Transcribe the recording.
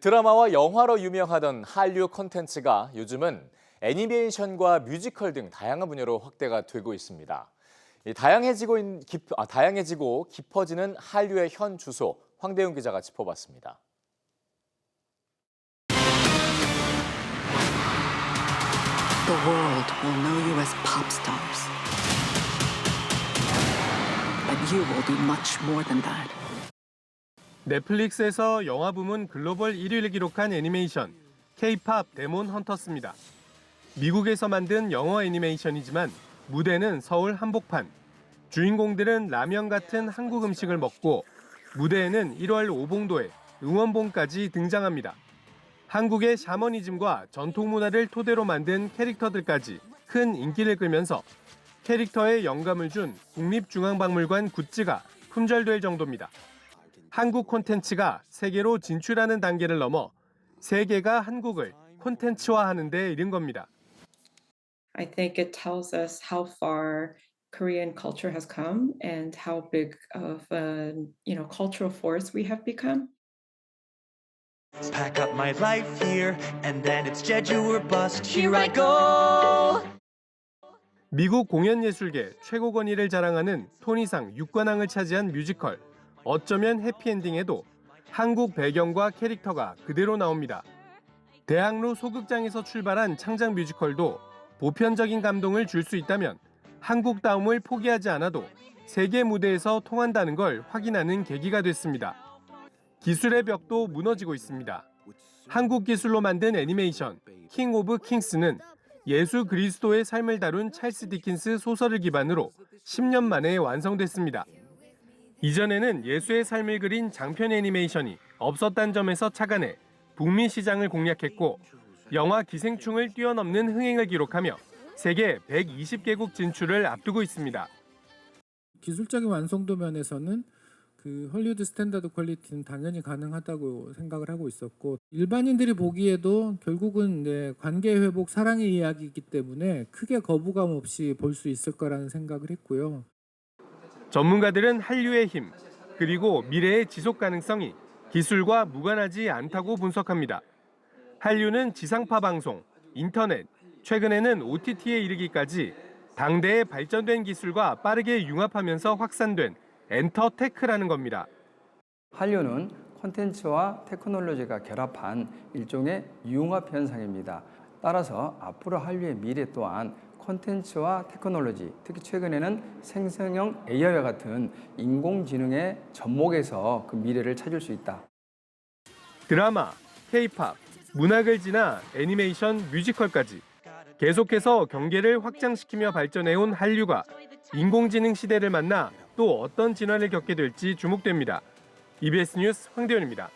드라마와 영화로 유명하던 한류 콘텐츠가 요즘은 애니메이션과 뮤지컬 등 다양한 분야로 확대가 되고 있습니다. 이 다양해지고, 있- 깊, 아, 다양해지고 깊어지는 한류의 현 주소 황대훈 기자가 짚어봤습니다. 넷플릭스에서 영화 부문 글로벌 1위를 기록한 애니메이션 K-팝 데몬 헌터스입니다. 미국에서 만든 영어 애니메이션이지만 무대는 서울 한복판. 주인공들은 라면 같은 한국 음식을 먹고 무대에는 1월 오봉도에 응원봉까지 등장합니다. 한국의 샤머니즘과 전통 문화를 토대로 만든 캐릭터들까지 큰 인기를 끌면서 캐릭터에 영감을 준 국립중앙박물관 굿즈가 품절될 정도입니다. 한국 콘텐츠가 세계로 진출하는 단계를 넘어 세계가 한국을 콘텐츠화하는 데 이른 겁니다. I think it tells us how far Korean culture has come and how big of a you know cultural force we have become. Pack up my life here, and then it's Jeju or bust. Here I go. 미국 공연예술계 최고 권위를 자랑하는 토니상 6관왕을 차지한 뮤지컬 어쩌면 해피엔딩에도 한국 배경과 캐릭터가 그대로 나옵니다. 대학로 소극장에서 출발한 창작 뮤지컬도 보편적인 감동을 줄 수 있다면 한국다움을 포기하지 않아도 세계 무대에서 통한다는 걸 확인하는 계기가 됐습니다. 기술의 벽도 무너지고 있습니다. 한국 기술로 만든 애니메이션 킹 오브 킹스는 예수 그리스도의 삶을 다룬 찰스 디킨스 소설을 기반으로 10년 만에 완성됐습니다. 이전에는 예수의 삶을 그린 장편 애니메이션이 없었단 점에서 착안해 북미 시장을 공략했고 영화 기생충을 뛰어넘는 흥행을 기록하며 세계 120개국 진출을 앞두고 있습니다. 기술적인 완성도 면에서는 그 헐리우드 스탠다드 퀄리티는 당연히 가능하다고 생각을 하고 있었고 일반인들이 보기에도 결국은 이제 관계 회복 사랑의 이야기이기 때문에 크게 거부감 없이 볼 수 있을 거라는 생각을 했고요. 전문가들은 한류의 힘 그리고 미래의 지속 가능성이 기술과 무관하지 않다고 분석합니다. 한류는 지상파 방송, 인터넷, 최근에는 OTT에 이르기까지 당대의 발전된 기술과 빠르게 융합하면서 확산된 엔터테크라는 겁니다. 한류는 콘텐츠와 테크놀로지가 결합한 일종의 융합 현상입니다. 따라서 앞으로 한류의 미래 또한 콘텐츠와 테크놀로지, 특히 최근에는 생성형 AI와 같은 인공지능의 접목에서 그 미래를 찾을 수 있다. 드라마, K-팝, 문학을 지나 애니메이션, 뮤지컬까지 계속해서 경계를 확장시키며 발전해온 한류가 인공지능 시대를 만나 또 어떤 진화를 겪게 될지 주목됩니다. EBS 뉴스 황대현입니다.